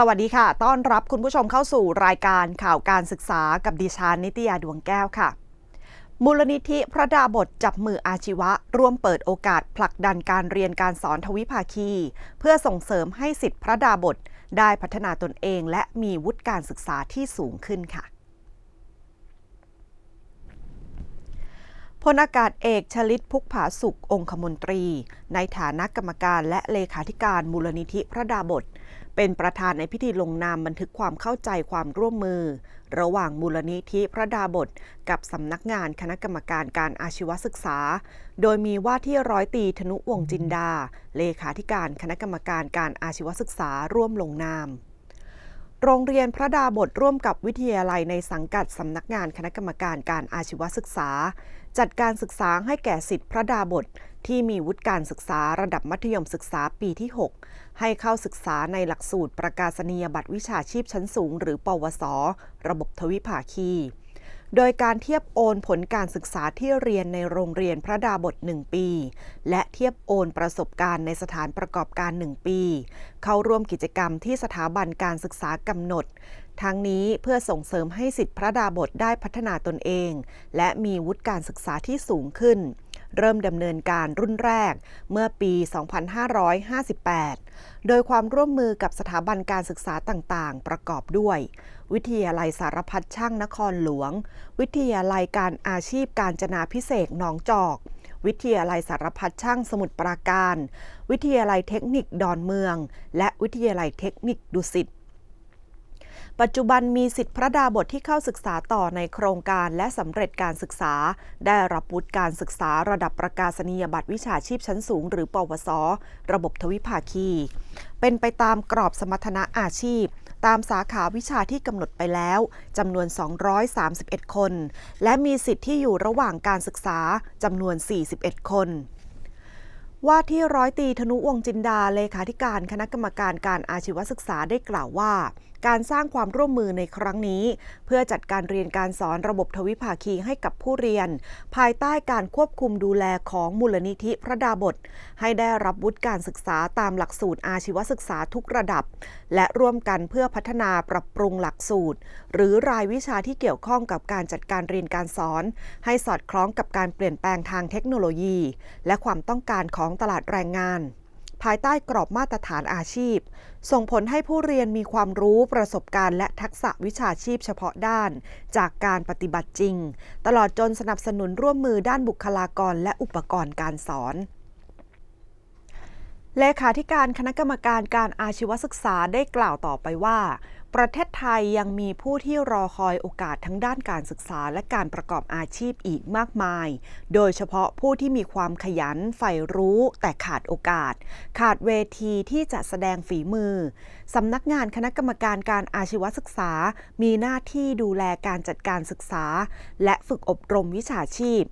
สวัสดีค่ะ ต้อนรับคุณผู้ชมเข้าสู่รายการข่าวการศึกษากับดิฉันนิตยาดวงแก้วค่ะ มูลนิธิพระดาบทจับมืออาชีวะ ร่วมเปิดโอกาสผลักดันการเรียนการสอนทวิภาคี เพื่อส่งเสริมให้สิทธิพระดาบทได้พัฒนาตนเองและมีวุฒิการศึกษาที่สูงขึ้นค่ะพลอากาศเอกชลิตพุกผาสุของคมนตรี ในฐานะกรรมการและเลขาธิการมูลนิธิพระดาบท เป็นประธานในพิธีลงนามบันทึกความเข้าใจความร่วมมือ ระหว่างมูลนิธิพระดาบท กับสำนักงานคณะกรรมการการอาชีวศึกษา โดยมีว่าที่ร้อยตีธนุวงจินดา เลขาธิการคณะกรรมการการอาชีวศึกษาร่วมลงนาม โรงเรียนพระดาบทร่วมกับวิทยาลัยในสังกัดสำนักงานคณะกรรมการการอาชีวศึกษา จัดการศึกษาให้แก่สิทธิพระดาบทที่มีวุฒิการศึกษาระดับมัธยมศึกษาปีที่ 6 ให้เข้าศึกษาในหลักสูตรประกาศนียบัตรวิชาชีพชั้นสูง หรือปวส ระบบทวิภาคี โดยการเทียบโอนผลการศึกษาที่เรียนในโรงเรียนพระดาบท 1 ปี และเทียบโอนประสบการณ์ในสถานประกอบการ 1 ปี เข้าร่วมกิจกรรมที่สถาบันการศึกษากำหนด ทั้งนี้เพื่อส่งเสริมให้สิทธิพระดาบทได้พัฒนาตนเอง และมีวุฒิการศึกษาที่สูงขึ้น เริ่มดำเนินการรุ่นแรกเมื่อปี 2558 โดยความร่วมมือกับสถาบันการศึกษาต่างๆ ประกอบด้วย วิทยาลัยสารพัดช่างนครหลวง วิทยาลัยการอาชีพการจนาพิเศษหนองจอก วิทยาลัยสารพัดช่างสมุทรปราการ วิทยาลัยเทคนิคดอนเมือง และวิทยาลัยเทคนิคดุสิต ปัจจุบันมีสิทธิพระดาบทที่เข้าศึกษาต่อในโครงการและสำเร็จการศึกษา ได้รับวุฒิการศึกษาระดับประกาศนียบัตรวิชาชีพชั้นสูง หรือปวส ระบบทวิภาคี เป็นไปตามกรอบสมรรถนะอาชีพ ตามสาขาวิชาที่กำหนดไปแล้วจำนวน 231 คน และมีสิทธิ์ที่อยู่ระหว่างการศึกษาจำนวน 41 คนว่าที่ร้อยตีธนุวงจินดาเลขาธิการคณะกรรมการการอาชีวศึกษาได้กล่าวว่า การสร้างความร่วมมือในครั้งนี้ เพื่อจัดการเรียนการสอนระบบทวิภาคีให้กับผู้เรียน ภายใต้การควบคุมดูแลของมูลนิธิพระดาบท ให้ได้รับวุฒิการศึกษาตามหลักสูตรอาชีวศึกษาทุกระดับ และร่วมกันเพื่อพัฒนาปรับปรุงหลักสูตร หรือรายวิชาที่เกี่ยวข้องกับการจัดการเรียนการสอน ให้สอดคล้องกับการเปลี่ยนแปลงทางเทคโนโลยี และความต้องการของตลาดแรงงาน ภายใต้กรอบมาตรฐานอาชีพ ส่งผลให้ผู้เรียนมีความรู้ประสบการณ์และทักษะวิชาชีพเฉพาะด้าน จากการปฏิบัติจริง ตลอดจนสนับสนุนร่วมมือด้านบุคลากรและอุปกรณ์การสอนเลขาธิการคณะกรรมการการอาชีวศึกษาได้กล่าวต่อไปว่า ประเทศไทยยังมีผู้ที่รอคอยโอกาสทั้งด้านการศึกษาและการประกอบอาชีพอีกมากมาย โดยเฉพาะผู้ที่มีความขยันใฝ่รู้แต่ขาดโอกาส ขาดเวทีที่จะแสดงฝีมือ สำนักงานคณะกรรมการการอาชีวศึกษา มีหน้าที่ดูแลการจัดการศึกษา และฝึกอบรมวิชาชีพ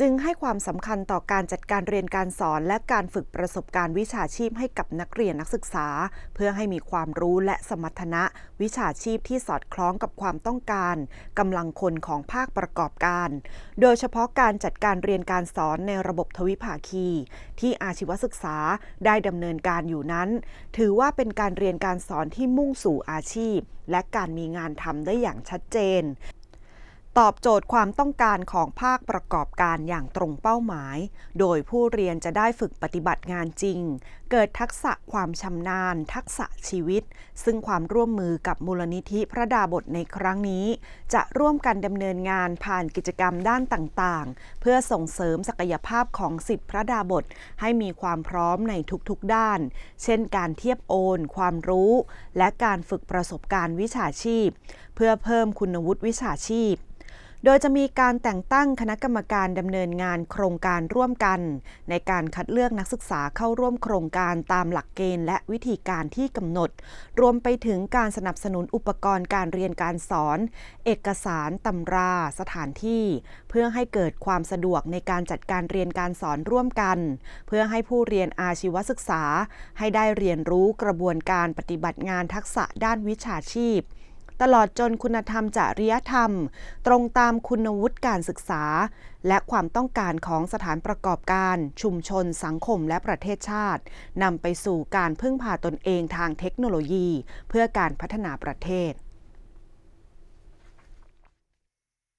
จึงให้ความสำคัญต่อการจัดการเรียนการสอน และการฝึกประสบการณ์วิชาชีพให้กับนักเรียนนักศึกษา เพื่อให้มีความรู้และสมรรถนะ วิชาชีพที่สอดคล้องกับความต้องการกำลังคนของภาคประกอบการ โดยเฉพาะการจัดการเรียนการสอนในระบบทวิภาคี ที่อาชีวศึกษาได้ดำเนินการอยู่นั้น ถือว่าเป็นการเรียนการสอนที่มุ่งสู่อาชีพ และการมีงานทำได้อย่างชัดเจน ตอบโจทย์ความต้องการของภาคประกอบการอย่างตรงเป้าหมาย โดยผู้เรียนจะได้ฝึกปฏิบัติงานจริง เกิดทักษะความชำนาญ ทักษะชีวิต ซึ่งความร่วมมือกับมูลนิธิพระดาบทในครั้งนี้ จะร่วมกันดำเนินงานผ่านกิจกรรมด้านต่างๆ เพื่อส่งเสริมศักยภาพของสิทธิพระดาบทให้มีความพร้อมในทุกๆด้าน เช่น การเทียบโอน ความรู้ และการฝึกประสบการณ์วิชาชีพ เพื่อเพิ่มคุณวุฒิวิชาชีพ โดยจะมีการแต่งตั้งคณะกรรมการดำเนินงานโครงการร่วมกัน ในการคัดเลือกนักศึกษาเข้าร่วมโครงการตามหลักเกณฑ์และวิธีการที่กำหนด รวมไปถึงการสนับสนุนอุปกรณ์การเรียนการสอน เอกสารตำราสถานที่ เพื่อให้เกิดความสะดวกในการจัดการเรียนการสอนร่วมกัน เพื่อให้ผู้เรียนอาชีวศึกษา ให้ได้เรียนรู้กระบวนการปฏิบัติงานทักษะด้านวิชาชีพ ตลอดจนคุณธรรมจริยธรรม ตรงตามคุณวุฒิการศึกษา และความต้องการของสถานประกอบการ ชุมชน สังคมและประเทศชาตินำไปสู่การพึ่งพาตนเองทางเทคโนโลยี เพื่อการพัฒนาประเทศ